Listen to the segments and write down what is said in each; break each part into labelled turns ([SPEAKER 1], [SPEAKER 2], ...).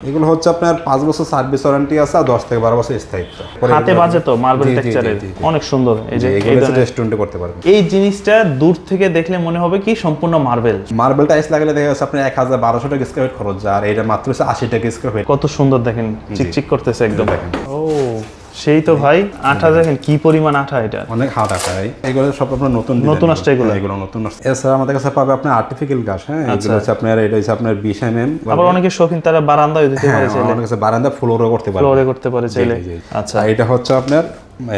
[SPEAKER 1] এগুলো হচ্ছে আপনার পাঁচ বছর সার্ভিস ওয়ারেন্টি আছে আর দশ থেকে বারো বছর স্থায়িত্ব।
[SPEAKER 2] হাতে বাজে তো মার্বেল টেক্সচারের। অনেক সুন্দর। এই যে
[SPEAKER 1] রেস্টুরেন্টে করতে পারবেন।
[SPEAKER 2] এই জিনিসটা দূর থেকে দেখলে মনে হবে কি সম্পূর্ণ মার্বেল
[SPEAKER 1] মার্বেল টাইলস লাগালে দেখা যাচ্ছে আপনার এক হাজার বারোশো টাকা স্কোয়ার ফিট খরচ আর এটা মাত্র আশি টাকা স্কোয়ার ফিট
[SPEAKER 2] কত সুন্দর দেখেন চিকচিক করতেছে একদম।
[SPEAKER 1] দেখেন।
[SPEAKER 2] ও। সেই তো ভাই আঠা দেখেন কি পরিমাণ আঠা এটা।
[SPEAKER 1] অনেক হাট আঠা এইগুলো এগুলো সব আপনার নতুন
[SPEAKER 2] নতুন আসছে এগুলো?
[SPEAKER 1] হ্যাঁ, এগুলো নতুন আসছে। এছাড়া আমাদের কাছে পাবে আপনার আর্টিফিক্যাল গাছ হ্যাঁ এগুলো হচ্ছে আপনার এটা হচ্ছে আপনার বিশ এম এম
[SPEAKER 2] আবার অনেকে শৌখিন তারা বারান্দায় দিতে পারে চাইলে।
[SPEAKER 1] আমাদের কাছে বারান্দা ফ্লোরও করতে পারে।
[SPEAKER 2] ফ্লোরে করতে পারে চাইলে। আচ্ছা।
[SPEAKER 1] এটা হচ্ছে আপনার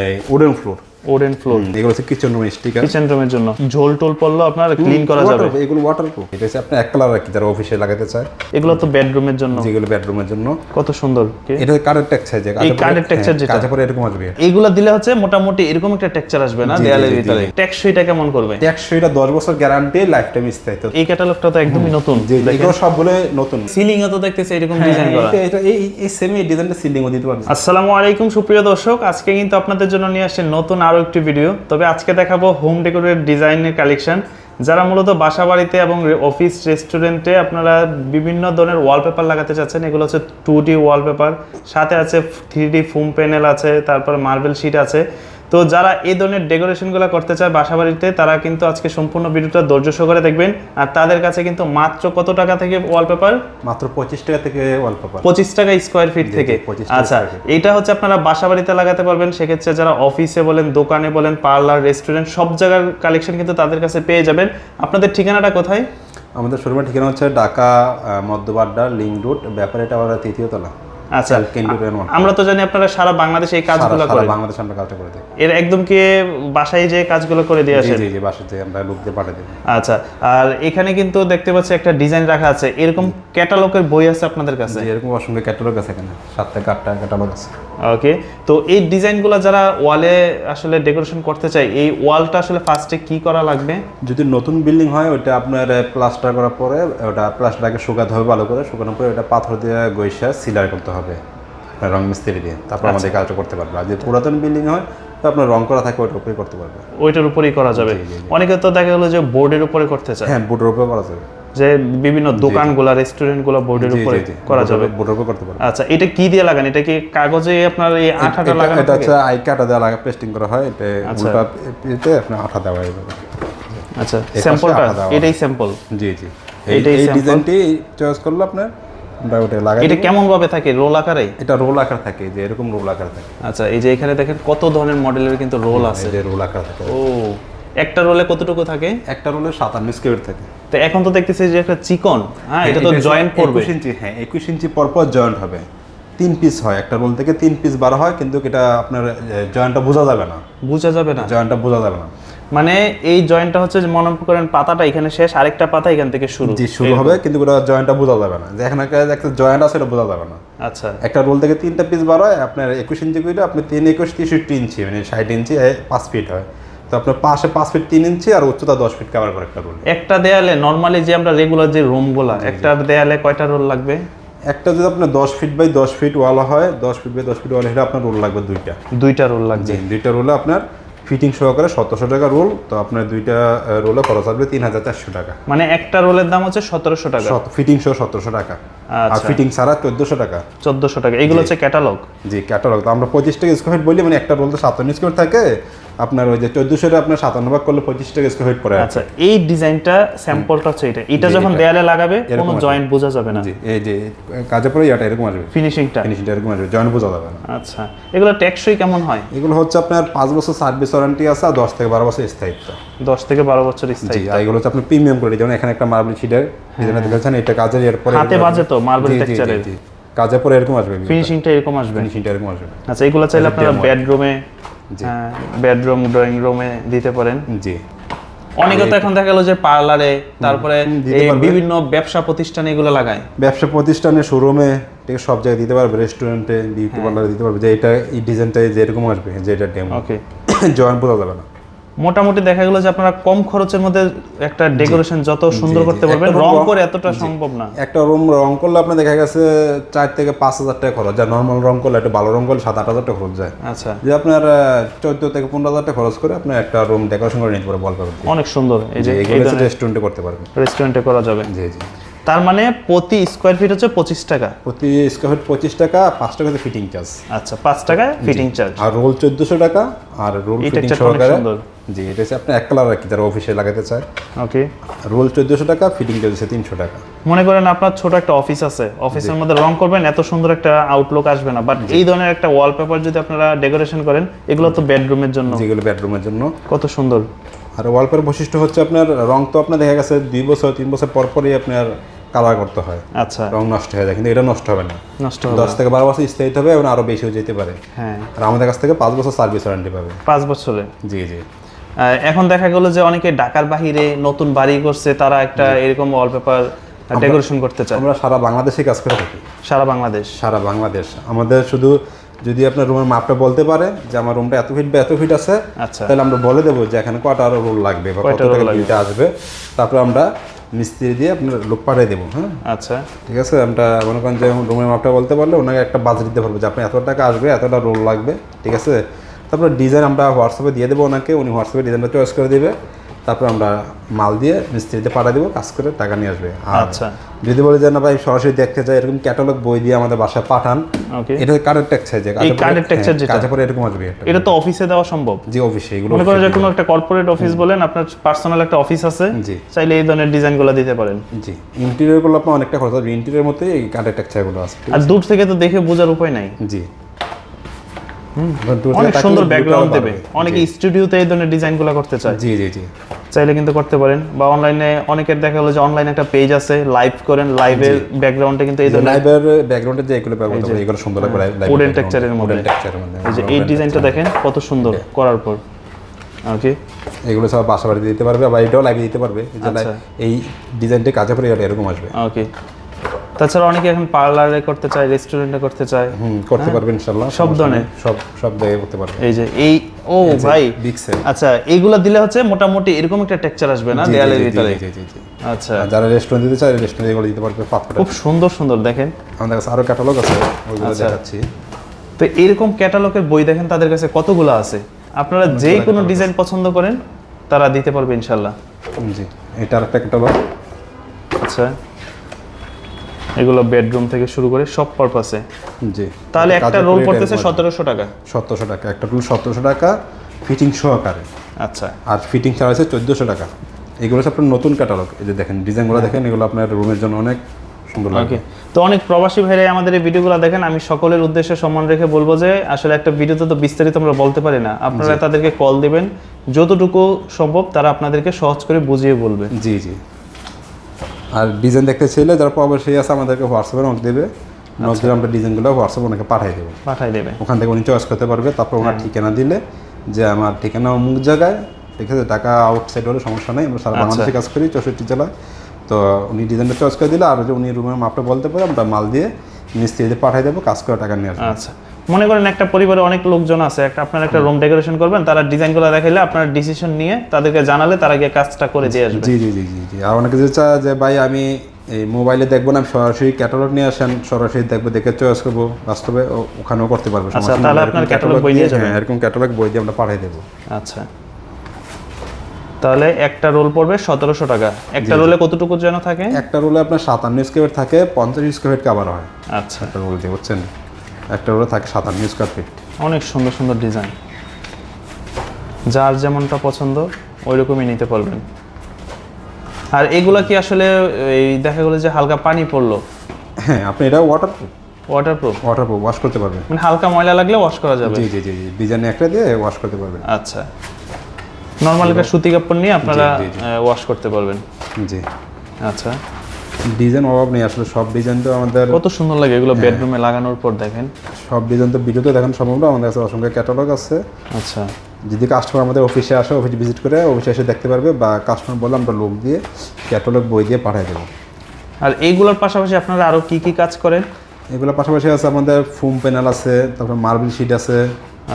[SPEAKER 1] এই উডেন ফ্লোর
[SPEAKER 2] ওডেন ফ্লোর
[SPEAKER 1] এগুলো হচ্ছে কিচেন রুম স্টিকার
[SPEAKER 2] কিচেন রুমের জন্য। ঝোল টোল পড়ল আপনার ক্লিন করা যাবে।
[SPEAKER 1] এগুলো ওয়াটারপ্রুফ এটা হচ্ছে আপনি এক কালার আর কি যারা অফিসে লাগাতে চায়।
[SPEAKER 2] এগুলো তো বেডরুমের জন্য।
[SPEAKER 1] যেগুলো বেডরুমের জন্য।
[SPEAKER 2] কত সুন্দর।
[SPEAKER 1] এটা কার্ডের টেক্সচার যে
[SPEAKER 2] এই carded texture যেটা?
[SPEAKER 1] কাজে পরে এরকম আসবে।
[SPEAKER 2] এইগুলো দিলে হচ্ছে মোটামুটি এরকম একটা টেক্সচার আসবে না দেয়ালের ভিতরে। টেকসইটা কেমন করবে?
[SPEAKER 1] এটা দশ বছর গ্যারান্টি লাইফ টাইম স্থায়িত্ব
[SPEAKER 2] এই ক্যাটালগটা তো একদমই নতুন।
[SPEAKER 1] এগুলো সবগুলো নতুন।
[SPEAKER 2] সিলিং এ তো দেখতেছি এরকম ডিজাইন করা।
[SPEAKER 1] এটা- এই এই সেম ডিজাইনটা সিলিং দিতে পারবে।
[SPEAKER 2] আসসালামু আলাইকুম সুপ্রিয় দর্শক। আজকে কিন্তু আপনাদের জন্য নিয়ে আসছে নতুন আরও একটি ভিডিও তবে আজকে দেখাবো হোম ডেকোরের ডিজাইনের কালেকশান যারা মূলত বাসা বাড়িতে এবং অফিস রেস্টুরেন্টে আপনারা বিভিন্ন ধরনের ওয়ালপেপার লাগাতে চাচ্ছেন, এগুলো হচ্ছে টু ডি ওয়ালপেপার সাথে আছে থ্রি ডি ফোম প্যানেল আছে, তারপর মার্বেল শিট আছে। তো যারা এই ধরনের ডেকোরেশনগুলো করতে চায় বাসা বাড়িতে তারা কিন্তু আজকে সম্পূর্ণ ভিডিওটা ধৈর্য সহকারে দেখবেন। আর তাদের কাছে কিন্তু মাত্র কত টাকা থেকে ওয়ালপেপার
[SPEAKER 1] মাত্র পঁচিশ টাকা থেকে ওয়ালপেপার
[SPEAKER 2] পঁচিশ টাকা স্কোয়ার ফিট থেকে।
[SPEAKER 1] 25
[SPEAKER 2] আচ্ছা। এইটা হচ্ছে আপনারা বাসা বাড়িতে লাগাতে পারবেন। সেক্ষেত্রে যারা অফিসে বলেন দোকানে বলেন পার্লার রেস্টুরেন্ট সব জায়গার কালেকশন কিন্তু তাদের কাছে পেয়ে যাবেন। আপনাদের ঠিকানাটা কোথায়?
[SPEAKER 1] আমাদের শোরুমের ঠিকানা হচ্ছে ঢাকা মধ্যবাড্ডা লিঙ্ক রুট ব্যাপারে টাওয়ার তৃতীয় তলা।
[SPEAKER 2] আচ্ছা আমরা তো জানি আপনারা সারা বাংলাদেশে এই কাজগুলো করেন।
[SPEAKER 1] বাংলাদেশ আমরা কাজটা করে দিই
[SPEAKER 2] এর একদম কি বাসায় যে কাজগুলো করে দিয়ে আসেন?
[SPEAKER 1] জি জি বাসাতে আমরা লোক দিয়ে পাঠিয়ে দিই।
[SPEAKER 2] আচ্ছা আর এখানে কিন্তু দেখতে পাচ্ছি একটা ডিজাইন রাখা আছে। এরকম ক্যাটালগের বই আছে আপনাদের কাছে?
[SPEAKER 1] এরকম অসংখ্য ক্যাটালগ আছে এখানে। সাত থেকে আটটা ক্যাটালগ আছে।
[SPEAKER 2] ওকে তো এই ডিজাইনগুলো যারা ওয়ালে আসলে ডেকোরেশন করতে চায় এই ওয়ালটা আসলে ফার্স্টে কি করা লাগবে?
[SPEAKER 1] যদি নতুন বিল্ডিং হয় ওটা আপনার প্লাস্টার করার পরে ওটা প্লাস্টারটাকে শুকাতে হবে ভালো করে শুকানোর পরে ওটা পাথর দিয়ে গৈসা সিলার করতে হবে রং মিস্ত্রি দিয়ে। তারপর
[SPEAKER 2] আচ্ছা।
[SPEAKER 1] আমাদের কাজটা করতে পারবে। আর যদি পুরাতন বিল্ডিং হয় তো আপনার রং করা থাকে ওটার উপরেই করতে পারবে।
[SPEAKER 2] ওইটার উপরেই করা যাবে। অনেকে তো দেখা গেলো যে বোর্ডের উপরে করতে চায়।
[SPEAKER 1] হ্যাঁ বোর্ডের উপরে করা যাবে।
[SPEAKER 2] যে বিভিন্ন দোকানগুলা রেস্টুরেন্টগুলো বোর্ডের উপরে। করা যাবে।
[SPEAKER 1] বুটের উপরে করতে পারবে।
[SPEAKER 2] আচ্ছা এটা কি দিয়ে লাগান? এটা কি কাগজে আপনার এই আঠাটা লাগানো
[SPEAKER 1] এটা? হচ্ছে আই কাটা দেওয়া লাগে পেস্টিং করা হয়। এটা
[SPEAKER 2] আচ্ছা।
[SPEAKER 1] উল্টা পিতে আপনার আঠা দেওয়া হয়
[SPEAKER 2] আচ্ছা স্যাম্পলটা এটাই স্যাম্পল
[SPEAKER 1] জি জি।
[SPEAKER 2] এটাই
[SPEAKER 1] এই ডিজাইনটি চয়েস করলে আপনার
[SPEAKER 2] এটা কেমন ভাবে থাকে? রোল আকারে?
[SPEAKER 1] এটা রোল আকার থাকে যে এরকম রোল আকার থাকে।
[SPEAKER 2] আচ্ছা এই যে এখানে দেখেন কত ধরনের মডেলের কিন্তু রোল আছে।
[SPEAKER 1] যে রোল আকার থাকে।
[SPEAKER 2] ও একটা রোলে কতটুকু থাকে?
[SPEAKER 1] একটা রোলে সাতান্ন স্কোয়ার থাকে।
[SPEAKER 2] তো এখন তো দেখতেছি যে একটা চিকন হ্যাঁ এটা তো জয়েন্ট পড়বে
[SPEAKER 1] একুশ ইঞ্চি হ্যাঁ একুশ ইঞ্চি পরপর জয়েন্ট হবে। তিন পিস হয় একটা রোল থেকে তিন পিস বার হয় কিন্তু এটা আপনার জয়েন্টটা বোঝা যাবে না।
[SPEAKER 2] বোঝা যাবে না।
[SPEAKER 1] জয়েন্টটা বোঝা যাবে না।
[SPEAKER 2] মানে এই জয়েন্টটা হচ্ছে যে মনে করেন পাতাটা এখানে শেষ আরেকটা পাতা এখান থেকে শুরু।
[SPEAKER 1] জি শুরু হবে কিন্তু ওটা জয়েন্টটা বোঝা যাবে না। যে এখানে একটা- জয়েন্ট আছে এটা বোঝা যাবে না।
[SPEAKER 2] আচ্ছা।
[SPEAKER 1] একটা রোল থেকে তিনটা পিস বার হয় আপনার একুশ ইঞ্চি করে আপনি তিন একুশ তেষট্টি ইঞ্চি মানে ষাট ইঞ্চি পাঁচ ফিট হয়। তো আপনার পাশে পাঁচ ফিট তিন ইঞ্চি আর উচ্চতা দশ ফিট কাভার করে একটা রোল
[SPEAKER 2] একটা দেয়ালে নর্মালি যে আমরা রেগুলার যে রুমগুলা একটা দেয়ালে কয়টা রোল লাগবে?
[SPEAKER 1] একটা যদি আপনার দশ ফিট বাই দশ ফিট ওয়াল হয় দশ ফিট বাই দশ ফিট ওয়াল হলে আপনার রোল লাগবে দুইটা।
[SPEAKER 2] দুইটা রোল লাগবে।
[SPEAKER 1] দুইটা রোলে আপনার ফিটিং সহকারে সতেরোশো টাকা রোল তো আপনার দুইটা রোলে খরচ আসবে তিন হাজার চারশো টাকা।
[SPEAKER 2] মানে একটা রোলের দাম হচ্ছে সতেরোশো টাকা।
[SPEAKER 1] ফিটিং সহ সতেরোশো টাকা। আর
[SPEAKER 2] আচ্ছা।
[SPEAKER 1] ফিটিং ছাড়া চোদ্দোশো টাকা।
[SPEAKER 2] চোদ্দশো টাকা। এগুলো হচ্ছে ক্যাটালগ
[SPEAKER 1] জি ক্যাটালগ তো আমরা পঁচিশ টাকা স্কোয়ার ফিট বলি মানে একটা রোল তো সাতান্ন স্কোয়ার থাকে আপনার ওই যে চোদ্দোশো আপনার সাতান্ন ভাগ করলে পঁচিশ টাকা স্কোয়ার ফিট পড়ে
[SPEAKER 2] আচ্ছা এই ডিজাইনটা স্যাম্পলটা হচ্ছে এটা। এটা যখন দেয়ালে লাগাবে কোনো জয়েন্ট বোঝা যাবে না।
[SPEAKER 1] এই যে কাজে পরে ইয়াটা এরকম আসবে।
[SPEAKER 2] ফিনিশিংটা
[SPEAKER 1] ফিনিশিংটা এরকম আসবে জয়েন্ট বোঝা যাবে না।
[SPEAKER 2] আচ্ছা এগুলো টেকসই কেমন হয়?
[SPEAKER 1] এগুলো হচ্ছে আপনার পাঁচ বছর সার্ভিস ওয়ারেন্টি আছে আর দশ থেকে বারো বছর স্থায়িত্ব।
[SPEAKER 2] দশ থেকে বারো বছর স্থায়ী
[SPEAKER 1] আর এগুলো হচ্ছে আপনি প্রিমিয়াম করে যেমন এখানে একটা মার্বেল শিটের ডিজাইন দেখেছেন এটা কাজের এর পরে
[SPEAKER 2] হাতে বাজে তো মার্বেল টেক্সচারের
[SPEAKER 1] কাজে পরে এরকম আসবে।
[SPEAKER 2] ফিনিশিংটা এরকম আসবে।
[SPEAKER 1] ফিনিশিংটা এরকম আসবে।
[SPEAKER 2] আচ্ছা এগুলো চাইলে আপনারা বেডরুমে বেডরুম ড্রয়িং রুমে দিতে পারেন।
[SPEAKER 1] জি।
[SPEAKER 2] অনেকে তো এখন দেখা গেল যে পার্লারে তারপরে। বিভিন্ন ব্যবসা প্রতিষ্ঠানে এগুলো লাগায়।
[SPEAKER 1] ব্যবসা প্রতিষ্ঠানে শোরুমে সব জায়গায় দিতে পারবে রেস্টুরেন্টে বিউটি পার্লারে দিতে পারবে। যে এটা এই ডিজাইনটা যেরকম আসবে যে এটা ডেমো
[SPEAKER 2] ওকে
[SPEAKER 1] জয়েন্ট বোঝা যাবে না
[SPEAKER 2] মোটামুটি দেখা গেল যে আপনারা কম খরচের মধ্যে একটা ডেকোরেশন যত সুন্দর করতে পারবেন রং করে এতটা সম্ভব না।
[SPEAKER 1] একটা রুম রং করলে আপনার দেখা গেছে চার থেকে পাঁচ হাজার টাকা খরচ। যায় নর্মাল রং করলে একটা ভালো রং করলে সাত আট হাজার টাকা খরচ যায়।
[SPEAKER 2] আচ্ছা।
[SPEAKER 1] যে আপনার চোদ্দ থেকে পনেরো হাজার টাকা খরচ করে আপনি একটা রুম ডেকোরেশন করে নিতে পারবেন বল পাবেন
[SPEAKER 2] অনেক সুন্দর। এই যে
[SPEAKER 1] রেস্টুরেন্টে করতে পারবেন।
[SPEAKER 2] রেস্টুরেন্টে করা যাবে।
[SPEAKER 1] জি জি।
[SPEAKER 2] তার মানে প্রতি স্কোয়ার ফিট হচ্ছে পঁচিশ টাকা।
[SPEAKER 1] প্রতি স্কোয়ার ফিট পঁচিশ টাকা পাঁচ টাকা ফিটিং চার্জ
[SPEAKER 2] আচ্ছা পাঁচ টাকায় ফিটিং চার্জ
[SPEAKER 1] আর রোল চোদ্দোশো টাকা আর রোল ফিটিং সহকারে। জি এটা হচ্ছে আপনি এক কালার আর কি যারা অফিসে লাগাতে চায়।
[SPEAKER 2] ওকে
[SPEAKER 1] রোল চোদ্দোশো টাকা ফিটিং চার্জ হচ্ছে তিনশো টাকা।
[SPEAKER 2] মনে করেন আপনার ছোট একটা অফিস আছে অফিসের মধ্যে রং করবেন এত সুন্দর একটা আউটলুক আসবে না বাট এই ধরনের একটা ওয়ালপেপার যদি আপনারা ডেকোরেশন করেন এগুলো তো বেডরুমের জন্য।
[SPEAKER 1] যেগুলো বেডরুমের জন্য।
[SPEAKER 2] কত সুন্দর।
[SPEAKER 1] আর ওয়ালপের বৈশিষ্ট্য হচ্ছে আপনার রং তো আপনার দেখা গেছে দুই বছর তিন বছর পর পরই আপনার কালার করতে হয়।
[SPEAKER 2] আচ্ছা।
[SPEAKER 1] রং নষ্ট হয়ে যায় কিন্তু এটা নষ্ট হবে না।
[SPEAKER 2] নষ্ট হবে
[SPEAKER 1] দশ থেকে বারো বছর স্থায়িত হবে এবং আরও বেশিও যেতে পারে।
[SPEAKER 2] হ্যাঁ।
[SPEAKER 1] আর আমাদের কাছ থেকে পাঁচ বছর সার্ভিস ওয়ারেন্টি পাবে।
[SPEAKER 2] পাঁচ বছরে।
[SPEAKER 1] জি জি।
[SPEAKER 2] এখন দেখা গেল যে অনেকে ঢাকার বাহিরে নতুন বাড়ি করছে তারা একটা এরকম ওয়ালপেপার ডেকোরেশন করতে চায়।
[SPEAKER 1] আমরা সারা বাংলাদেশে কাজ করে থাকি।
[SPEAKER 2] সারা বাংলাদেশ।
[SPEAKER 1] সারা বাংলাদেশ। আমাদের শুধু যদি আপনার রুমের মাপটা বলতে পারে যে আমার রুমটা এত ফিট বা এত ফিট আছে
[SPEAKER 2] আচ্ছা।
[SPEAKER 1] তাহলে আমরা বলে দেবো যে এখানে কটা আরও রোল লাগবে বা কত টাকা? বিলটা আসবে। তারপর আমরা মিস্ত্রি দিয়ে আপনার লোক পাঠিয়ে দেবো হ্যাঁ?
[SPEAKER 2] আচ্ছা।
[SPEAKER 1] ঠিক আছে? আমরা মনে করেন যে রুমের মাপটা বলতে পারলে ওনাকে একটা বাজেট দিতে পারব যে আপনি এত টাকা আসবে এতটা রোল লাগবে ঠিক আছে? তারপর ডিজাইন আমরা হোয়াটসঅ্যাপে দিয়ে দেবো ওনাকে উনি হোয়াটসঅ্যাপে ডিজাইনটা চয়েস করে দেবে। তারপর আমরা মাল দিয়ে মিস্ত্রিতে পাঠিয়ে দেবো কাজ করে টাকা নিয়ে আসবে।
[SPEAKER 2] আচ্ছা।
[SPEAKER 1] যদি বলে যে না ভাই সরাসরি দেখতে চাই এরকম ক্যাটালগ বই দিয়ে আমাদের বাসায় পাঠান। এটা কার্ডের টেক্সচার যে
[SPEAKER 2] carded texture যেটা?
[SPEAKER 1] কাজে পরে এরকম আসবে এটা
[SPEAKER 2] তো অফিসে দেওয়া সম্ভব।
[SPEAKER 1] জি অফিসে এগুলো
[SPEAKER 2] মনে করেন যে কোনো একটা কর্পোরেট অফিস বলেন আপনার পার্সোনাল একটা অফিস আছে
[SPEAKER 1] জি।
[SPEAKER 2] চাইলে এই ধরনের ডিজাইনগুলো দিতে পারেন।
[SPEAKER 1] জি ইন্টেরিয়রগুলো আপনার অনেকটা খরচ হবে। ইন্টেরিয়র মধ্যে এই কার্ডের টেক্সচারগুলো আছে
[SPEAKER 2] আর দূর থেকে তো দেখে বোঝার উপায় নাই।
[SPEAKER 1] জি।
[SPEAKER 2] অনেক সুন্দর ব্যাকগ্রাউন্ড দেবে। অনেকে স্টুডিওতে এই ধরনের ডিজাইনগুলো করতে চায়।
[SPEAKER 1] জি জি জি।
[SPEAKER 2] চাইলে কিন্তু করতে পারেন। বা অনলাইনে অনেকের দেখা গেলো যে অনলাইনে একটা পেজ আছে লাইভ করেন লাইভের ব্যাকগ্রাউন্ডে কিন্তু এই ধরনের
[SPEAKER 1] লাইভের ব্যাকগ্রাউন্ডে যে এগুলো ব্যবহার করতে এগুলো সুন্দর লাগবে
[SPEAKER 2] এর
[SPEAKER 1] টেক্সচারের মধ্যে।
[SPEAKER 2] এই যে এই ডিজাইনটা দেখেন কত সুন্দর করার পর। ওকে
[SPEAKER 1] এগুলো সব বাসা বাড়িতে দিতে পারবে আবার এটাও লাইভে দিতে পারবে। এই যে
[SPEAKER 2] আচ্ছা।
[SPEAKER 1] এই ডিজাইনটা কাজে পরে এরকম আসবে।
[SPEAKER 2] ওকে তাছাড়া অনেকে এখন পার্লারে করতে চায় রেস্টুরেন্টে করতে চায়।
[SPEAKER 1] হুম করতে পারবে ইনশাআল্লাহ
[SPEAKER 2] হ্যাঁ। সব ধরনের?
[SPEAKER 1] সব সব জায়গায় করতে পারবে।
[SPEAKER 2] এই যে এই ও ভাই আচ্ছা এইগুলা দিলে হচ্ছে মোটামুটি এরকম একটা টেক্সচার আসবে না দেয়ালের ভিতরে? আচ্ছা।
[SPEAKER 1] যারা রেস্টুরেন্ট দিতে চায় রেস্টুরেন্ট এগুলো দিতে পারবে পাথর
[SPEAKER 2] খুব সুন্দর সুন্দর দেখেন।
[SPEAKER 1] আমাদের কাছে আরও ক্যাটালগ আছে ওইগুলো
[SPEAKER 2] আচ্ছা।
[SPEAKER 1] দেখাচ্ছি।
[SPEAKER 2] তো এরকম ক্যাটালগের বই দেখেন তাদের কাছে কতগুলো আছে? আপনারা যে কোনো ডিজাইন পছন্দ করেন তারা দিতে পারবে ইনশাল্লাহ
[SPEAKER 1] জি এটা আরেকটা ক্যাটালগ
[SPEAKER 2] আচ্ছা। এগুলো বেডরুম থেকে শুরু করে সব পারপাসে
[SPEAKER 1] জি।
[SPEAKER 2] তাহলে একটা রোল পড়তেছে সতেরোশো টাকা।
[SPEAKER 1] সতেরোশো টাকা। একটা রোল সতেরোশো টাকা ফিটিং সহকারে।
[SPEAKER 2] আচ্ছা।
[SPEAKER 1] আর ফিটিং চার্জ আছে চোদ্দোশো টাকা। এগুলো হচ্ছে আপনার নতুন ক্যাটালগ এই যে দেখেন ডিজাইনগুলো দেখেন এগুলো আপনার রুমের জন্য অনেক সুন্দর
[SPEAKER 2] তো অনেক প্রবাসী ভাইরাই আমাদের এই ভিডিওগুলো দেখেন আমি সকলের উদ্দেশ্যে সম্মান রেখে বলব যে আসলে একটা ভিডিওতে তো বিস্তারিত আমরা বলতে পারি না। আপনারা তাদেরকে কল দিবেন। যতটুকু সম্ভব তারা আপনাদেরকে সহজ করে বুঝিয়ে বলবে।
[SPEAKER 1] জি জি। আর ডিজাইন দেখতে চাইলে যারা প্রবাসী আছে আমাদেরকে হোয়াটসঅ্যাপে নক দেবে। নক দিলে আমরা ডিজাইনগুলো হোয়াটসঅ্যাপে ওনাকে পাঠিয়ে দেবো।
[SPEAKER 2] পাঠাই দেবে।
[SPEAKER 1] ওখান থেকে উনি চয়েস করতে পারবে। তারপর ওনার ঠিকানা দিলে যে আমার ঠিকানা অমুক জায়গায় ঠিক আছে? টাকা আউটসাইড হলে সমস্যা নেই। আমরা সারা বাংলাদেশে কাজ করি চৌষট্টি জেলায়। তো উনি ডিজাইনটা চয়েস করে দিলে আর যে উনি রুমের মাপটা বলতে পারে আমরা মাল দিয়ে মিস্ত্রিতে পাঠিয়ে দেবো কাজ করে টাকা নিয়ে আসব।
[SPEAKER 2] আচ্ছা। মনে করেন একটা পরিবারে অনেক লোকজন আছে একটা আপনার একটা রুম ডেকোরেশন করবেন তারা ডিজাইনগুলো দেখাইলে আপনার ডিসিশন নিয়ে তাদেরকে জানালে তারা গিয়ে কাজটা করে দিয়ে আসবে।
[SPEAKER 1] জি জি জি জি জি। আর অনেকে যে চায় যে ভাই আমি এই মোবাইলে দেখব না সরাসরি ক্যাটালগ নিয়ে আসেন সরাসরি দেখব দেখে চয়েস করব বাস্তবে ওখানেও করতে পারব নেই।
[SPEAKER 2] তাহলে আপনার catalog বই নিয়ে যাবেন।
[SPEAKER 1] হ্যাঁ এরকম ক্যাটালগ বই দিয়ে আমরা পাঠিয়ে দেবো।
[SPEAKER 2] আচ্ছা। তাহলে একটা রোল পড়বে সতেরোশো টাকা। একটা রোলে কতটুকু যেন থাকে?
[SPEAKER 1] একটা রোলে আপনার সাতান্ন স্কোয়ার থাকে পঞ্চাশ স্কোয়ার কাভার হয়।
[SPEAKER 2] আচ্ছা।
[SPEAKER 1] একটা রোল দিয়ে বুঝছেন? একটা রোলে থাকে সাতান্ন স্কোয়ার ফিট
[SPEAKER 2] অনেক সুন্দর সুন্দর ডিজাইন যার যেমনটা পছন্দ ওই রকমই নিতে পারবেন। আর এগুলা কি আসলে এই দেখা গেলো যে হালকা পানি পড়ল?
[SPEAKER 1] হ্যাঁ আপনি এটা ওয়াটার
[SPEAKER 2] ওয়াটারপ্রুফ
[SPEAKER 1] ওয়াটার ওয়াশ করতে পারবেন।
[SPEAKER 2] মানে হালকা ময়লা লাগলে ওয়াশ করা যাবে?
[SPEAKER 1] জি জি জি ডিজাইন একটা দিয়ে ওয়াশ করতে পারবেন।
[SPEAKER 2] আচ্ছা। নর্মাল একটা সুতি কাপড় নিয়ে আপনারা। ওয়াশ করতে পারবেন।
[SPEAKER 1] জি।
[SPEAKER 2] আচ্ছা।
[SPEAKER 1] ডিজাইন অভাব নেই আসলে সব ডিজাইন তো আমাদের
[SPEAKER 2] কত সুন্দর লাগে এগুলো বেডরুমে লাগানোর পর দেখেন।
[SPEAKER 1] সব ডিজাইন তো ভিডিওতে দেখানো সম্ভব না আমাদের কাছে অসংখ্য ক্যাটালগ আছে।
[SPEAKER 2] আচ্ছা।
[SPEAKER 1] যদি কাস্টমার আমাদের অফিসে আসে অফিস ভিজিট করে অফিসে এসে দেখতে পারবে বা কাস্টমার বলে আমরা লোক দিয়ে ক্যাটালগ বই দিয়ে পাঠিয়ে দেবো।
[SPEAKER 2] আর এইগুলোর পাশাপাশি আপনারা আরও কি কি কাজ করেন?
[SPEAKER 1] এগুলোর পাশাপাশি আছে আমাদের ফোম প্যানেল আছে তারপর মার্বেল শিট আছে।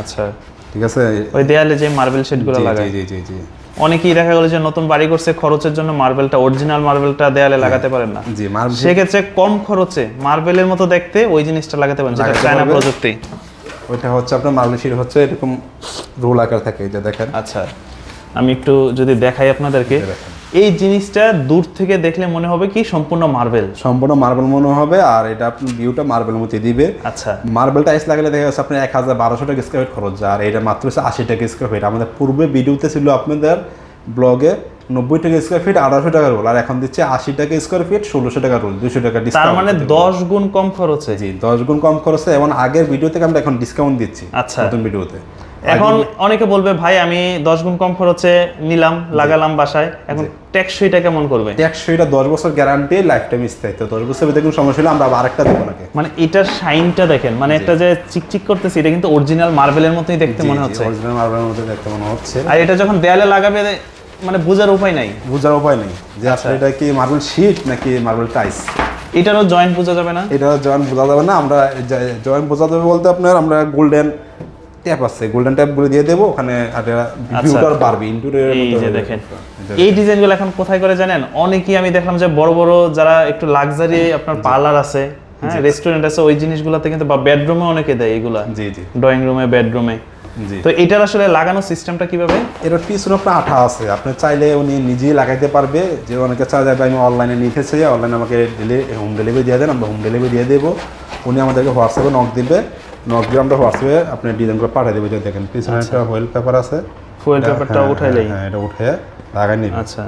[SPEAKER 2] আচ্ছা।
[SPEAKER 1] ঠিক আছে?
[SPEAKER 2] ওই দেয়ালে যে মার্বেল শেডগুলো
[SPEAKER 1] জি,
[SPEAKER 2] লাগায়।
[SPEAKER 1] জি জি জি জি।
[SPEAKER 2] অনেকেই দেখা গেল যে নতুন বাড়ি করছে খরচের জন্য মার্বেলটা অরিজিনাল মার্বেলটা দেয়ালে লাগাতে পারেন না।
[SPEAKER 1] জি মার্বেল
[SPEAKER 2] সেক্ষেত্রে কম খরচে মার্বেলের মতো দেখতে ওই জিনিসটা লাগাতে পারেন যেটা চায়না প্রযুক্তি।
[SPEAKER 1] ওইটা হচ্ছে আপনার মার্বেল শিট হচ্ছে এরকম রোল আকার থাকে এটা দেখেন।
[SPEAKER 2] আচ্ছা আমি একটু যদি দেখাই আপনাদেরকে।
[SPEAKER 1] এই
[SPEAKER 2] জিনিসটা দূর থেকে দেখলে মনে হবে কি সম্পূর্ণ মার্বেল
[SPEAKER 1] সম্পূর্ণ মার্বেল মনে হবে আর এটা আপনি ভিউটা মার্বেল মতো দিবে।
[SPEAKER 2] আচ্ছা।
[SPEAKER 1] মার্বেল টাইস লাগালে দেখা যাচ্ছে আপনার এক হাজার বারোশো টাকা স্কোয়ার ফিট খরচ যায় আর এটা মাত্র হচ্ছে আশি টাকা স্কোয়ার ফিট আমাদের পূর্বে ভিডিওতে ছিল আপনাদের ব্লগে নব্বই টাকা স্কোয়ার ফিট আঠারোশো টাকা রোল আর এখন দিচ্ছে আশি টাকা স্কোয়ার ফিট ষোলোশো টাকা রোল দুশো টাকা
[SPEAKER 2] তার মানে দশ গুণ কম খরচে।
[SPEAKER 1] জি দশ গুণ কম খরচে এবং আগের ভিডিও থেকে আমরা এখন ডিসকাউন্ট দিচ্ছি
[SPEAKER 2] আচ্ছা।
[SPEAKER 1] নতুন ভিডিওতে
[SPEAKER 2] এখন অনেকে বলবে ভাই আমি দশ গুণ কম খরচে নিলাম লাগালাম বাসায়। এখন টেকসইটা কেমন করবে?
[SPEAKER 1] এটা দশ বছর গ্যারান্টি লাইফ টাইম স্থায়িত্ব দশ বছর ভিতরে কোনো সমস্যা হলে আমরা আবার আরেকটা দেবো নাকি?
[SPEAKER 2] মানে এটার শাইনটা দেখেন মানে একটা যে চিকচিক করতেছে এটা কিন্তু অরিজিনাল মার্বেলের মতোই দেখতে মনে হচ্ছে।
[SPEAKER 1] অরিজিনাল মার্বেলের মধ্যে দেখতে মনে হচ্ছে।
[SPEAKER 2] আর এটা যখন দেয়ালে লাগাবে মানে বোঝার উপায় নাই।
[SPEAKER 1] বোঝার উপায় নেই। যে
[SPEAKER 2] আচ্ছা।
[SPEAKER 1] আসলে এটা কি মার্বেল শিট নাকি মার্বেল টাইস
[SPEAKER 2] এটারও জয়েন্ট বোঝা যাবে না?
[SPEAKER 1] এটা জয়েন্ট বোঝা যাবে না। আমরা জয়েন্ট বোঝা যাবে বলতে আপনার আমরা গোল্ডেন ট্যাপ আছে গোল্ডেন ট্যাপগুলো দিয়ে দেবো ওখানে ভিউটার বাড়বে ইন্টুরিয়র
[SPEAKER 2] এই যে দেখেন এই ডিজাইনগুলো এখন কোথায় করে জানেন? অনেকেই আমি দেখলাম যে বড় বড় যারা একটু লাক্সারি আপনার পার্লার আছে হ্যাঁ রেস্টুরেন্ট আছে ওই জিনিসগুলোতে কিন্তু বা বেডরুমে অনেকে দেয় এগুলা।
[SPEAKER 1] জি জি।
[SPEAKER 2] ড্রয়িং রুমে বেডরুমে
[SPEAKER 1] জি।
[SPEAKER 2] তো এটার আসলে লাগানোর সিস্টেমটা কীভাবে?
[SPEAKER 1] এটার পিছনে আপনার আঠা আছে। আপনি চাইলে উনি নিজেই লাগাইতে পারবে। যে অনেকে চাই যাবে আমি অনলাইনে নিতে চাই অনলাইনে আমাকে হোম ডেলিভারি দিয়ে দেন আমরা হোম ডেলিভারি দিয়ে দেবো। উনি আমাদেরকে হোয়াটসঅ্যাপে নক দিবে। আমরা হোয়াটসঅ্যাপে আপনি ডিজাইন করে পাঠিয়ে দেবো যে দেখেন পিছনে একটা হোয়েল পেপার আছে।
[SPEAKER 2] ফুয়েল
[SPEAKER 1] এটা-
[SPEAKER 2] পেপারটা
[SPEAKER 1] হ্যাঁ,
[SPEAKER 2] উঠাইলেই
[SPEAKER 1] হ্যাঁ, এটা উঠে লাগাই নিবে।
[SPEAKER 2] আচ্ছা।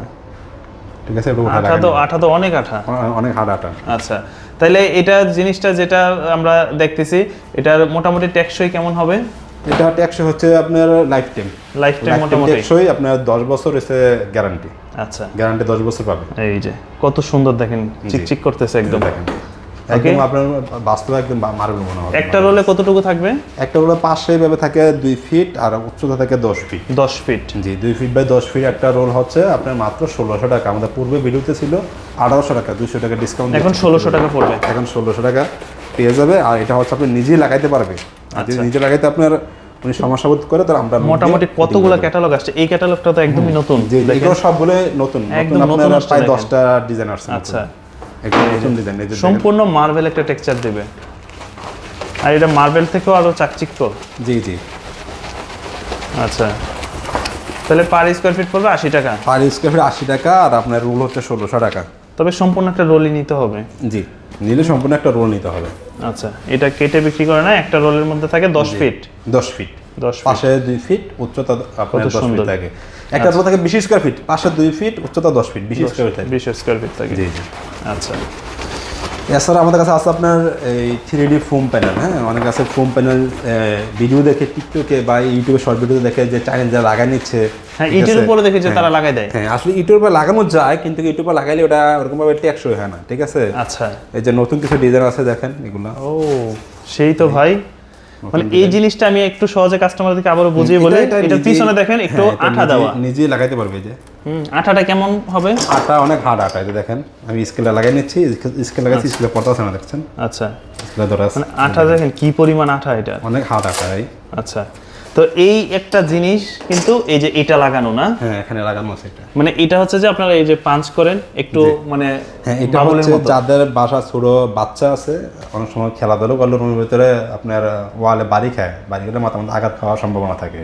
[SPEAKER 1] ঠিক আছে এটা উঠে
[SPEAKER 2] আঠা তো। আঠা তো অনেক আঠা।
[SPEAKER 1] অনেক হার্ড আটা
[SPEAKER 2] আচ্ছা। তাহলে এটা জিনিসটা যেটা আমরা দেখতেছি এটার মোটামুটি টেকসই কেমন হবে?
[SPEAKER 1] এটা টেকসই হচ্ছে আপনার লাইফ টাইম
[SPEAKER 2] লাইফ টাইম মোটামুটি।
[SPEAKER 1] টেকসই আপনার দশ বছর এসে গ্যারান্টি
[SPEAKER 2] আচ্ছা।
[SPEAKER 1] গ্যারান্টি দশ বছর পাবে।
[SPEAKER 2] এই যে কত সুন্দর দেখেন চিকচিক করতেছে একদম।
[SPEAKER 1] দেখেন। একদম আপনার বাস্তবে একদম মার্বেল মনে হবে
[SPEAKER 2] একটা রোলে কতটুকু থাকবে?
[SPEAKER 1] একটা রোলে পাশে এভাবে থাকে দুই ফিট আর উচ্চতা থাকে দশ ফিট।
[SPEAKER 2] দশ ফিট।
[SPEAKER 1] জি দুই ফিট বাই দশ ফিট একটা রোল হচ্ছে আপনার মাত্র ষোলোশো টাকা। আমাদের পূর্বে ভিডিওতে ছিল আঠারোশো টাকা দুইশো টাকা ডিসকাউন্ট
[SPEAKER 2] এখন ষোলোশো টাকা পড়বে।
[SPEAKER 1] এখন ষোলোশো টাকা পেয়ে যাবে আর এটা হচ্ছে আপনি নিজেই লাগাইতে পারবে। আর যদি নিজে লাগাইতে আপনার উনি সমস্যা বোধ করে তাহলে আমরা
[SPEAKER 2] মোটামুটি কতগুলো ক্যাটালগ আসছে? এই ক্যাটালগটা তো একদমই নতুন
[SPEAKER 1] জি এগুলো সবগুলো নতুন। নতুন
[SPEAKER 2] নতুন
[SPEAKER 1] আপনার প্রায় দশটা ডিজাইন আসছে
[SPEAKER 2] আচ্ছা। সম্পূর্ণ মার্বেল একটা টেক্সচার দিবে। আর এটা মার্বেল থেকেও আরও চাকচিক্য
[SPEAKER 1] জি জি।
[SPEAKER 2] আচ্ছা। তাহলে পার স্কোয়ার ফিট পড়বে আশি টাকা।
[SPEAKER 1] পার স্কোয়ার ফিট আশি টাকা আর আপনার রোল হচ্ছে ষোলোশো টাকা।
[SPEAKER 2] তবে সম্পূর্ণ একটা রোলই নিতে হবে।
[SPEAKER 1] জি নিলে সম্পূর্ণ একটা রোল নিতে হবে।
[SPEAKER 2] আচ্ছা এটা কেটে বিক্রি করে না একটা রোলের মধ্যে থাকে দশ ফিট
[SPEAKER 1] দশ ফিট
[SPEAKER 2] দশ
[SPEAKER 1] পাশে দুই ফিট উচ্চতা আপনার দশ ফিট। থাকে। একটা রোল থাকে বিশ স্কোয়ার ফিট পাশে দুই ফিট উচ্চতা দশ ফিট বিশ স্কোয়ার ফিট
[SPEAKER 2] বিশ স্কোয়ার ফিট থাকে।
[SPEAKER 1] জি জি।
[SPEAKER 2] আচ্ছা।
[SPEAKER 1] এছাড়া আমাদের কাছে আছে আপনার এই থ্রি ডি ফোম প্যানেল হ্যাঁ? অনেক আছে ফোম প্যানেল ভিডিও দেখে টিকটকে বা ইউটিউবে শর্ট ভিডিও দেখে যে চ্যানেল যা লাগাই নিচ্ছে।
[SPEAKER 2] হ্যাঁ? উপরে দেখি যে তারা লাগাই দেয়।
[SPEAKER 1] হ্যাঁ আসলে ইউটিউবে লাগানো যায় কিন্তু ইউটিউবে লাগাইলে ওটা ওরকমভাবে টেকসই হয় না ঠিক আছে?
[SPEAKER 2] আচ্ছা।
[SPEAKER 1] এই যে নতুন কিছু ডিজাইন আছে দেখেন এগুলো।
[SPEAKER 2] ও সেই তো ভাই। মানে এই জিনিসটা আমি একটু সহজে কাস্টমারদেরকে আবারও বুঝিয়ে বলি
[SPEAKER 1] এটা-
[SPEAKER 2] পিছনে দেখেন একটু
[SPEAKER 1] হ্যাঁ,
[SPEAKER 2] আঠা দেওয়া।
[SPEAKER 1] নিজে লাগাইতে পারবে যে।
[SPEAKER 2] আঠাটা কেমন হবে?
[SPEAKER 1] আটা অনেক হার্ড আটা এটা দেখেন আমি স্কেলে লাগাই নিচ্ছি স্কেল লাগাইছি স্কেলে পড়তে আছে না দেখছেন?
[SPEAKER 2] আচ্ছা।
[SPEAKER 1] স্কেলে ধরে আছে।
[SPEAKER 2] মানে আঠা দেখেন কি পরিমাণ আঠা এটা?
[SPEAKER 1] অনেক হার্ড আটা এই।
[SPEAKER 2] আচ্ছা। তো এই একটা জিনিস কিন্তু এই যে এটা লাগানো না?
[SPEAKER 1] হ্যাঁ এখানে লাগানো আছে এটা।
[SPEAKER 2] মানে এটা হচ্ছে যে আপনারা এই যে পাঞ্চ করেন একটু মানে
[SPEAKER 1] হ্যাঁ এটা হচ্ছে যাদের বাসা ছোট বাচ্চা আছে অনেক সময় খেলাধুলো করলে রুমের ভিতরে আপনার ওয়ালে বাড়ি খায় বাড়ি খেলে মাথা মাথা আঘাত খাওয়ার সম্ভাবনা থাকে।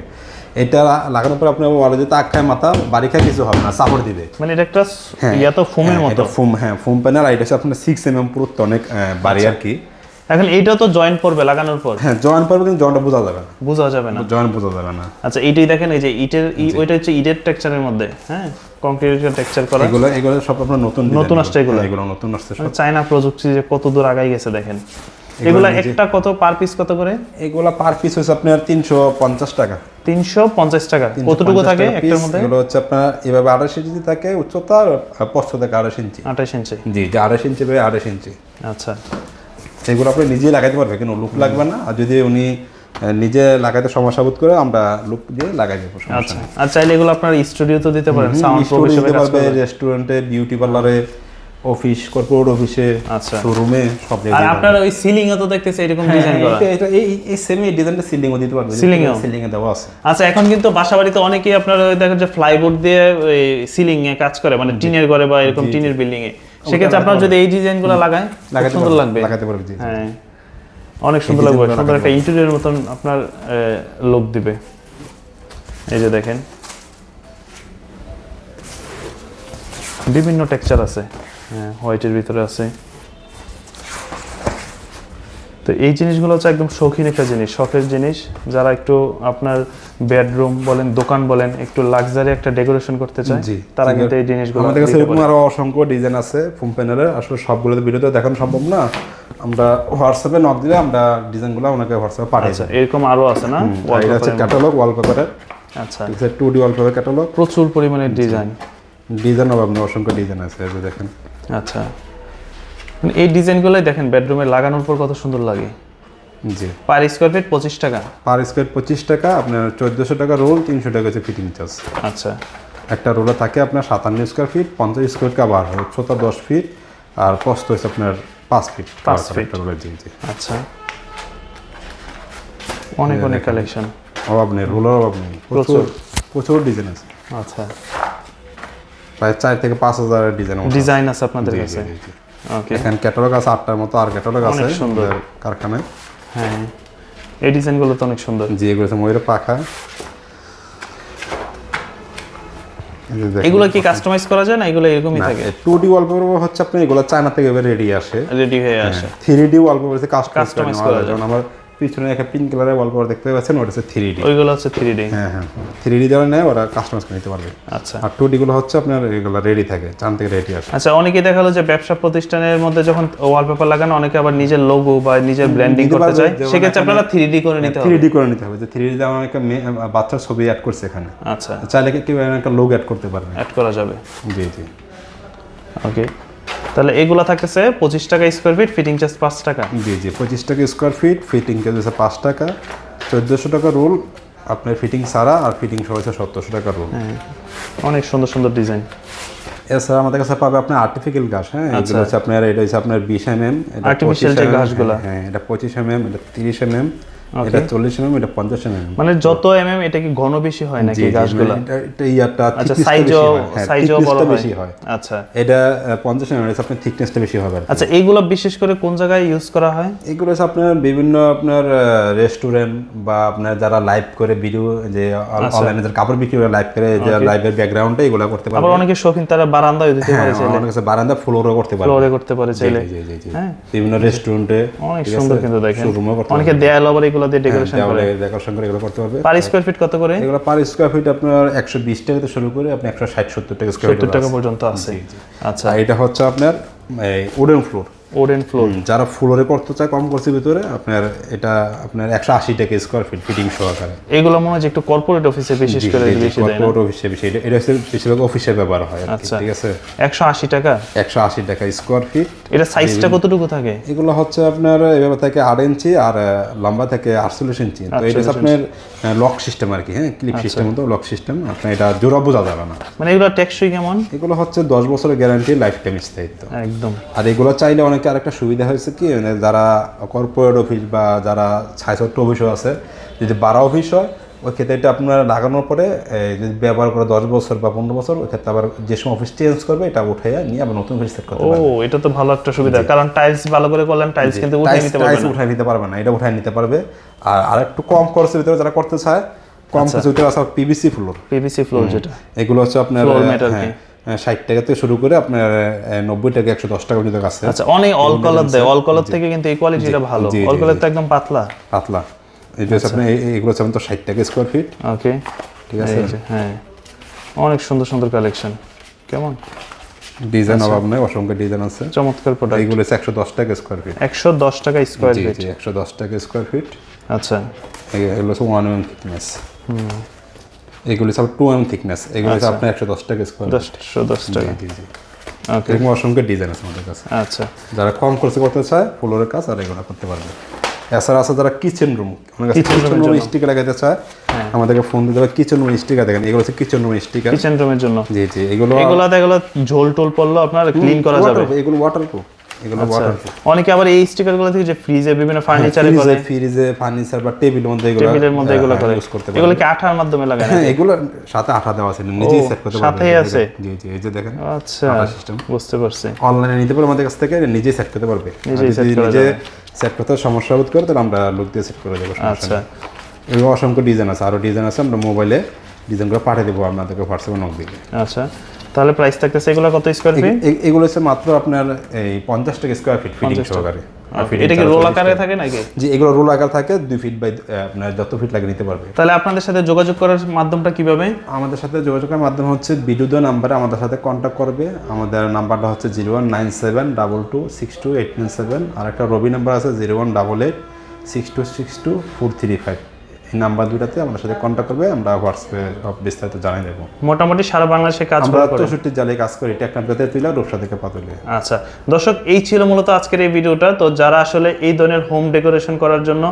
[SPEAKER 1] এটা লাগানোর পর আপনার ওয়ালে যদি আগ খায় মাথা বাড়ি খায় কিছু হবে না সাপোর্ট দিবে।
[SPEAKER 2] মানে এটা একটা
[SPEAKER 1] হ্যাঁ
[SPEAKER 2] ইয়া তো ফোমের
[SPEAKER 1] হ্যাঁ,
[SPEAKER 2] মতো
[SPEAKER 1] এটা ফোম হ্যাঁ ফোম প্যানেল আর এটা হচ্ছে আপনার সিক্স এম এম পুরুত্ব অনেক বাড়ি আর কি।
[SPEAKER 2] এখন এইটাও তো জয়েন্ট পড়বে লাগানোর পর?
[SPEAKER 1] হ্যাঁ জয়েন পারবে কিন্তু জয়েন্টটা বোঝা যাবে না।
[SPEAKER 2] বোঝা যাবে না।
[SPEAKER 1] জয়েন বোঝা যাবে না।
[SPEAKER 2] আচ্ছা এইটাই দেখেন এই যে ইটের ওইটা হচ্ছে ইটের টেক্সচারের মধ্যে হ্যাঁ? কংক্রিটের টেক্সচার করা।
[SPEAKER 1] এগুলো এগুলো সব আপনার নতুন
[SPEAKER 2] নতুন আসছে এগুলো?
[SPEAKER 1] হ্যাঁ, এগুলো নতুন আসছে সব।
[SPEAKER 2] চায়না প্রযুক্তি যে কত দূর আগাই গেছে দেখেন। এগুলা একটা কত পার পিস কত করে?
[SPEAKER 1] এগুলো পার পিস হচ্ছে আপনার তিনশো পঞ্চাশ টাকা।
[SPEAKER 2] তিনশো পঞ্চাশ টাকা। কতটুকু থাকে একটার মধ্যে?
[SPEAKER 1] এগুলো হচ্ছে আপনার এভাবে আড়াইশ ইঞ্চি থাকে উচ্চতা আর পশ্চ থেকে আড়াইশ ইঞ্চি।
[SPEAKER 2] আঠাশ ইঞ্চি।
[SPEAKER 1] জি যে আড়াইশ ইঞ্চি বাই আড়াইশ ইঞ্চি।
[SPEAKER 2] আচ্ছা।
[SPEAKER 1] এগুলো আপনি নিজেই লাগাইতে পারবে কিন্তু লুক লাগবে না। আর যদি উনি নিজে লাগাইতে সমস্যা বোধ করে আমরা লুক দিয়ে লাগাই দেবো
[SPEAKER 2] আচ্ছা। আর চাইলে এগুলো আপনার স্টুডিওতে দিতে পারেন সাউন্ড প্রুফ হিসেবে
[SPEAKER 1] পারবে রেস্টুরেন্টে বিউটি পার্লারে অফিস কর্পোরেট অফিসে
[SPEAKER 2] আচ্ছা।
[SPEAKER 1] শোরুমে সব
[SPEAKER 2] আর
[SPEAKER 1] জায়গায়
[SPEAKER 2] আপনার ওই সিলিং এ তো দেখতেছি এরকম ডিজাইন করা।
[SPEAKER 1] এটা- এই এই সেম ডিজাইনটা সিলিং ও দিতে পারবে
[SPEAKER 2] Ceiling এও?
[SPEAKER 1] সিলিং এ দেওয়া আছে।
[SPEAKER 2] আচ্ছা এখন কিন্তু বাসা বাড়িতে অনেকেই আপনার দেখেন যে ফ্লাইবোর্ড দিয়ে সিলিং এ কাজ করে মানে টিনের ঘরে বা এরকম টিনের বিল্ডিং এ সেক্ষেত্রে আপনার যদি এই ডিজাইনগুলো লাগায়
[SPEAKER 1] লাগাতে
[SPEAKER 2] সুন্দর লাগবে।
[SPEAKER 1] লাগাতে পারবে জি
[SPEAKER 2] হ্যাঁ। অনেক সুন্দর লাগবে সুন্দর একটা ইন্টেরিয়র মতন আপনার লুক দিবে। এই যে দেখেন। বিভিন্ন টেক্সচার আছে। হ্যাঁ হোয়াইটের ভিতরে আছে। তো এই জিনিসগুলো হচ্ছে একদম শৌখিন একটা জিনিস শখের জিনিস। যারা একটু আপনার বেডরুম বলেন দোকান বলেন একটু লাক্সারি একটা ডেকোরেশন করতে চায় তারা কিন্তু এই জিনিসগুলো
[SPEAKER 1] আমাদের কাছে এরকম আরও অসংখ্য ডিজাইন আছে ফোম প্যানেলের আসলে সবগুলো ভিডিওতে দেখানো সম্ভব না। আমরা হোয়াটসঅ্যাপে নক দিলে আমরা ডিজাইনগুলো ওনাকে হোয়াটসঅ্যাপে পাঠিয়ে
[SPEAKER 2] আচ্ছা এরকম আরও আছে না?
[SPEAKER 1] এটা হচ্ছে ক্যাটালগ ওয়ালপেপারের।
[SPEAKER 2] আচ্ছা।
[SPEAKER 1] আছে টু ডি ওয়ালপেপার ক্যাটালগ
[SPEAKER 2] প্রচুর পরিমাণে ডিজাইন
[SPEAKER 1] ডিজাইন হবে আপনার অসংখ্য ডিজাইন আছে দেখেন।
[SPEAKER 2] আচ্ছা। মানে এই ডিজাইনগুলোই দেখেন বেডরুমে লাগানোর পর কত সুন্দর লাগে।
[SPEAKER 1] জি।
[SPEAKER 2] পার স্কোয়ার ফিট পঁচিশ টাকা।
[SPEAKER 1] পার স্কোয়ার পঁচিশ টাকা আপনার চোদ্দোশো টাকা রোল তিনশো টাকা হচ্ছে ফিটিং চার্জ
[SPEAKER 2] আচ্ছা।
[SPEAKER 1] একটা রোলে থাকে আপনার সাতান্ন স্কোয়ার ফিট পঞ্চাশ স্কোয়ার হয় উচ্চতা দশ ফিট আর প্রস্থ হচ্ছে আপনার পাঁচ ফিট
[SPEAKER 2] পাঁচ ফিট।
[SPEAKER 1] রোলের জি জি
[SPEAKER 2] আচ্ছা। অনেক অনেক কালেকশন
[SPEAKER 1] অভাব নেই রোলের অভাব নেই। প্রচুর প্রচুর। ডিজাইন আছে।
[SPEAKER 2] আচ্ছা।
[SPEAKER 1] প্রায় চার থেকে পাঁচ হাজারের ডিজাইন
[SPEAKER 2] ডিজাইন আছে আপনাদের কাছে।
[SPEAKER 1] এখানে ক্যাটালগ আছে আটটার মতো আর ক্যাটালগ আছে
[SPEAKER 2] সুন্দর।
[SPEAKER 1] কারখানায়।
[SPEAKER 2] হ্যাঁ। এই ডিজাইনগুলো তো অনেক সুন্দর।
[SPEAKER 1] জি এগুলো তো ময়ূরের পাখা।
[SPEAKER 2] এগুলো কি কাস্টমাইজ করা যায় না? এগুলো এরকমই থাকে?
[SPEAKER 1] টু ডি ওয়ালপেপার হচ্ছে আপনি এগুলো চায়না থেকে রেডি আসে।
[SPEAKER 2] রেডি হয়ে আসে।
[SPEAKER 1] থ্রি ডি ওয়ালপেপার হচ্ছে কাস্টমাইজ
[SPEAKER 2] করা
[SPEAKER 1] করা
[SPEAKER 2] যায়।
[SPEAKER 1] যেমন আমার পিছনে একটা পিঙ্ক কালারের ওয়ালপেপার দেখতে পাচ্ছেন ওটা হচ্ছে থ্রি ডি
[SPEAKER 2] ওইগুলো হচ্ছে থ্রি ডি
[SPEAKER 1] হ্যাঁ হ্যাঁ। থ্রি ডি যারা নেয় ওরা কাস্টমাইজ করে নিতে পারবে।
[SPEAKER 2] আচ্ছা।
[SPEAKER 1] আর টু ডি গুলো হচ্ছে আপনার এগুলো রেডি থাকে চান থেকে রেডি আসে
[SPEAKER 2] আচ্ছা অনেকে দেখাল যে ব্যবসা প্রতিষ্ঠানের মধ্যে যখন ওয়ালপেপার লাগানো অনেকে আবার নিজের লোগো বা নিজের ব্র্যান্ডিং করতে চায়। সেক্ষেত্রে আপনারা থ্রি ডি করে নিতে হবে।
[SPEAKER 1] থ্রি ডি করে নিতে হবে। যে থ্রি ডি একটা মেয়ে- বাচ্চার ছবি অ্যাড করছে এখানে।
[SPEAKER 2] আচ্ছা।
[SPEAKER 1] চাইলে কি কেউ একটা লোক অ্যাড করতে পারবে।
[SPEAKER 2] অ্যাড করা যাবে।
[SPEAKER 1] জি জি।
[SPEAKER 2] ওকে তাহলে এগুলো থাকতেছে পঁচিশ টাকা স্কোয়ার ফিট ফিটিং চার্জ পাঁচ টাকা।
[SPEAKER 1] জি জি পঁচিশ টাকা স্কোয়ার ফিট ফিটিং কেজি হচ্ছে পাঁচ টাকা। চোদ্দোশো টাকা রোল আপনার ফিটিং ছাড়া আর ফিটিং সহ হচ্ছে সত্তরশো টাকা রোল
[SPEAKER 2] হ্যাঁ অনেক সুন্দর সুন্দর ডিজাইন
[SPEAKER 1] এছাড়া আমাদের কাছে পাবে আপনার আর্টিফিক্যাল ঘাস হ্যাঁ? এগুলো হচ্ছে আপনার এটা হচ্ছে আপনার বিশ এম এম
[SPEAKER 2] যে ঘাসগুলা।
[SPEAKER 1] হ্যাঁ এটা পঁচিশ এম এম এটা তিরিশ এম এম এটা চল্লিশ এম এম এটা পঞ্চাশ এম এম
[SPEAKER 2] মানে যত এম এম এটা কি ঘন বেশি হয় নাকি গাছগুলা?
[SPEAKER 1] এটা ইয়ারটা
[SPEAKER 2] আচ্ছা সাইজও
[SPEAKER 1] হয়।
[SPEAKER 2] সাইজও বড়
[SPEAKER 1] বেশি হয়।
[SPEAKER 2] আচ্ছা।
[SPEAKER 1] এটা পঞ্চাশ এম এম আপনার থিকনেসটা বেশি হবে
[SPEAKER 2] আচ্ছা এইগুলো বিশেষ করে কোন জায়গায় ইউজ করা হয়?
[SPEAKER 1] এগুলো আপনার বিভিন্ন আপনার রেস্টুরেন্ট বা আপনার যারা লাইভ করে ভিডিও যে
[SPEAKER 2] আচ্ছা।
[SPEAKER 1] অনলাইনে যারা কাপড় বিক্রি করে লাইভ করে যে লাইভের ব্যাকগ্রাউন্ডে এগুলো করতে পারে
[SPEAKER 2] আবার অনেকে শৌখিন তারা বারান্দায় দিতে
[SPEAKER 1] হ্যাঁ
[SPEAKER 2] পারে চাইলে।
[SPEAKER 1] অনেক বারান্দা ফ্লোরও করতে পারবে।
[SPEAKER 2] ফ্লোরে করতে পারে চাইলে। হ্যাঁ।
[SPEAKER 1] বিভিন্ন রেস্টুরেন্টে
[SPEAKER 2] অনেক সুন্দর কিন্তু দেখেন। অনেকে দেয়াল আবার এগুলো দিয়ে ডেকোরেশন করে
[SPEAKER 1] দেওয়ালে ডেকোরেশন করে। এগুলো করতে পারবে।
[SPEAKER 2] পার স্কয়ার ফিট কত করে?
[SPEAKER 1] এগুলো পার স্কয়ার ফিট আপনার একশো বিশ টাকা থেকে শুরু করে আপনি একশো ষাট সত্তর টাকা স্কয়ার ফিট
[SPEAKER 2] টাকা পর্যন্ত আছে। আচ্ছা।
[SPEAKER 1] এটা হচ্ছে আপনার উডেন ফ্লোর
[SPEAKER 2] ওডেন ফ্লোর
[SPEAKER 1] যারা ফ্লোরে করতে চায় কম খরচের ভিতরে আপনার এটা আপনার একশো আশি টাকা স্কোয়ার ফিট ফিটিং সহকারে।
[SPEAKER 2] এগুলো মনে হয় একটু কর্পোরেট অফিসে বিশেষ করে বেশি
[SPEAKER 1] কর্পোরেট অফিসে বেশি। এটা এটা বেশিরভাগ অফিসে ব্যবহার হয়
[SPEAKER 2] আচ্ছা।
[SPEAKER 1] ঠিক আছে?
[SPEAKER 2] একশো আশি টাকা?
[SPEAKER 1] একশো আশি টাকা স্কোয়ার ফিট
[SPEAKER 2] এটা সাইজটা কতটুকু থাকে?
[SPEAKER 1] এগুলো হচ্ছে আপনার এভাবে থেকে আট ইঞ্চি আর লম্বা থেকে আটচল্লিশ ইঞ্চি। তো এটা আপনার লক সিস্টেম আর কি হ্যাঁ? ক্লিপ। সিস্টেম মতো লক সিস্টেম আপনার এটা জোড়া বোঝা যাবে না।
[SPEAKER 2] মানে এগুলো টেকসই কেমন?
[SPEAKER 1] এগুলো হচ্ছে দশ বছরের গ্যারান্টি লাইফ টাইম স্থায়িত্ব।
[SPEAKER 2] একদম।
[SPEAKER 1] আর এগুলো চাইলে অনেকে আরেকটা সুবিধা হয়েছে কি মানে যারা কর্পোরেট অফিস বা যারা ছায়াছত্র অফিসও আছে যদি বারো অফিস হয় ওই ক্ষেত্রে এটা আপনার লাগানোর পরে যদি ব্যবহার করে দশ বছর বা পনেরো বছর ওই ক্ষেত্রে আবার যে সময় অফিস চেঞ্জ করবে এটা উঠে নিয়ে আবার নতুন অফিস সেট করতে
[SPEAKER 2] ও এটা তো ভালো একটা সুবিধা। কারণ টাইলস ভালো করে করলেন টাইলস কিন্তু উঠে নিতে পারবে না।
[SPEAKER 1] উঠায় নিতে পারবে না এটা উঠায় নিতে পারবে। আর আরেকটু কম খরচের ভিতরে যারা করতে চায় কম
[SPEAKER 2] আচ্ছা।
[SPEAKER 1] খরচের ভিতরে আছে পিভিসি ফ্লোর
[SPEAKER 2] পিভিসি ফ্লোর যেটা।
[SPEAKER 1] এগুলো হচ্ছে আপনার হ্যাঁ ষাট টাকা থেকে শুরু করে আপনার নব্বই টাকা একশো দশ টাকা পর্যন্ত আছে
[SPEAKER 2] আচ্ছা অনেক অল কালার দেয়। অল কালার থেকে কিন্তু এই কোয়ালিটিটা ভালো। অল কালার তো একদম পাতলা।
[SPEAKER 1] পাতলা। এটা হচ্ছে আপনার এগুলো হচ্ছে আপনার ষাট টাকা স্কোয়ার ফিট
[SPEAKER 2] ওকে
[SPEAKER 1] ঠিক আছে?
[SPEAKER 2] হ্যাঁ। অনেক সুন্দর সুন্দর কালেকশন কেমন?
[SPEAKER 1] ডিজাইন
[SPEAKER 2] আচ্ছা।
[SPEAKER 1] অভাব নেই অসংখ্য ডিজাইন আছে।
[SPEAKER 2] চমৎকার প্রোডাক্ট
[SPEAKER 1] এইগুলো হচ্ছে একশো দশ টাকা স্কোয়ার ফিট
[SPEAKER 2] একশো দশ টাকা স্কোয়ার ফিট
[SPEAKER 1] একশো দশ টাকা স্কোয়ার ফিট
[SPEAKER 2] আচ্ছা।
[SPEAKER 1] এগুলো হচ্ছে ওয়ান এম থিকনেস এগুলো হচ্ছে টু এম থিকনেস এগুলো। হচ্ছে আপনার একশো দশ টাকা স্কোয়ার
[SPEAKER 2] দশশো দশ টাকা।
[SPEAKER 1] এরকম অসংখ্য ডিজাইন আছে আমাদের কাছে।
[SPEAKER 2] আচ্ছা।
[SPEAKER 1] যারা কম খরচে করতে চায় ফ্লোরের কাজ আর এগুলো করতে পারবে। এছাড়া আছে যারা kitchen room
[SPEAKER 2] room
[SPEAKER 1] kitchen room sticker লাগাতে চায় আমাদেরকে ফোন দিতে কিচেন রুম স্টিকার দেখেন এগুলো হচ্ছে কিচেন রুম স্টিকার
[SPEAKER 2] কিচেন রুমের জন্য।
[SPEAKER 1] জি জি এগুলো
[SPEAKER 2] এগুলো এগুলো ঝোল টোল পড়ল আপনার ক্লিন করা যাবে।
[SPEAKER 1] এগুলো ওয়াটারপ্রুফ এগুলো
[SPEAKER 2] আচ্ছা।
[SPEAKER 1] ওয়াটারপ্রুফ
[SPEAKER 2] অনেকে আবার এই স্টিকারগুলো থেকে যে ফ্রিজে বিভিন্ন ফার্নিচারে করে।
[SPEAKER 1] ফ্রিজে ফার্নিচার বা টেবিলের মধ্যে এগুলো
[SPEAKER 2] টেবিলের মধ্যে এগুলো করে।
[SPEAKER 1] ইউজ করতে পারবে
[SPEAKER 2] এগুলো কি আঠার মাধ্যমে লাগায় না?
[SPEAKER 1] হ্যাঁ এগুলো সাথে আঠা দেওয়া আছে নিজেই সেট করতে পারবে
[SPEAKER 2] সাথেই আছে?
[SPEAKER 1] জি জি এই যে দেখেন
[SPEAKER 2] আচ্ছা
[SPEAKER 1] সিস্টেম
[SPEAKER 2] বুঝতে পারছি।
[SPEAKER 1] অনলাইনে নিতে পারবে আমাদের কাছ থেকে নিজেই সেট করতে পারবে।
[SPEAKER 2] নিজেই
[SPEAKER 1] নিজে সেট করতে সমস্যা বোধ করে তাহলে আমরা লোক দিয়ে সেট করে দেবো
[SPEAKER 2] আচ্ছা।
[SPEAKER 1] এরকম অসংখ্য ডিজাইন আছে আরও ডিজাইন আছে আমরা মোবাইলে ডিজাইনগুলো পাঠিয়ে দেবো আপনাদেরকে হোয়াটসঅ্যাপে নক দিলে
[SPEAKER 2] আচ্ছা। তাহলে প্রাইস থাকতেছে এগুলো কত স্কয়ার ফিট
[SPEAKER 1] এগুলো হচ্ছে মাত্র আপনার এই 50 টাকা স্কয়ার ফিট ফিটিং সহকারে।
[SPEAKER 2] এটা কি রোল আকারে থাকে নাকি?
[SPEAKER 1] জি এগুলো রোল আকার থাকে 2 ফিট বাই আপনার যত ফিট লাগে নিতে পারবে।
[SPEAKER 2] তাহলে আপনাদের সাথে যোগাযোগ করার মাধ্যমটা কীভাবে?
[SPEAKER 1] আমাদের সাথে যোগাযোগ করার মাধ্যম হচ্ছে বিদ্যুৎ নাম্বারে আমাদের সাথে কন্ট্যাক্ট করবে। আমাদের নাম্বারটা হচ্ছে 01972262897 আর একটা রবি নাম্বার আছে 01886262435 নাম্বার দুটাতে আমাদের সাথে কন্ট্যাক্ট করবে আমরা হোয়াটসঅ্যাপে সব বিস্তারিত জানিয়ে দেবো।
[SPEAKER 2] মোটামুটি সারা বাংলাদেশে কাজ
[SPEAKER 1] আমরা চৌষট্টি জালে কাজ করি টেকনাফ পেতে তুলে রূপসা থেকে পাতুলে
[SPEAKER 2] আচ্ছা দর্শক এই ছিল মূলত আজকের এই ভিডিওটা। তো যারা আসলে এই ধরনের হোম ডেকোরেশন করার জন্য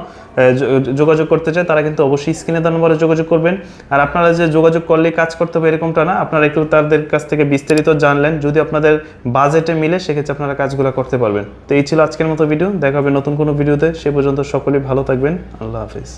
[SPEAKER 2] যোগাযোগ করতে চায় তারা কিন্তু অবশ্যই স্ক্রিনে দেওয়া নম্বরে যোগাযোগ করবেন। আর আপনারা যে যোগাযোগ করলে কাজ করতে হবে এরকমটা না আপনারা একটু তাদের কাছ থেকে বিস্তারিত জানলেন। যদি আপনাদের বাজেটে মিলে সেক্ষেত্রে আপনারা কাজগুলো করতে পারবেন। তো এই ছিল আজকের মতো ভিডিও দেখা হবে নতুন কোনো ভিডিওতে সে পর্যন্ত সকলেই ভালো থাকবেন। আল্লাহ হাফিজ।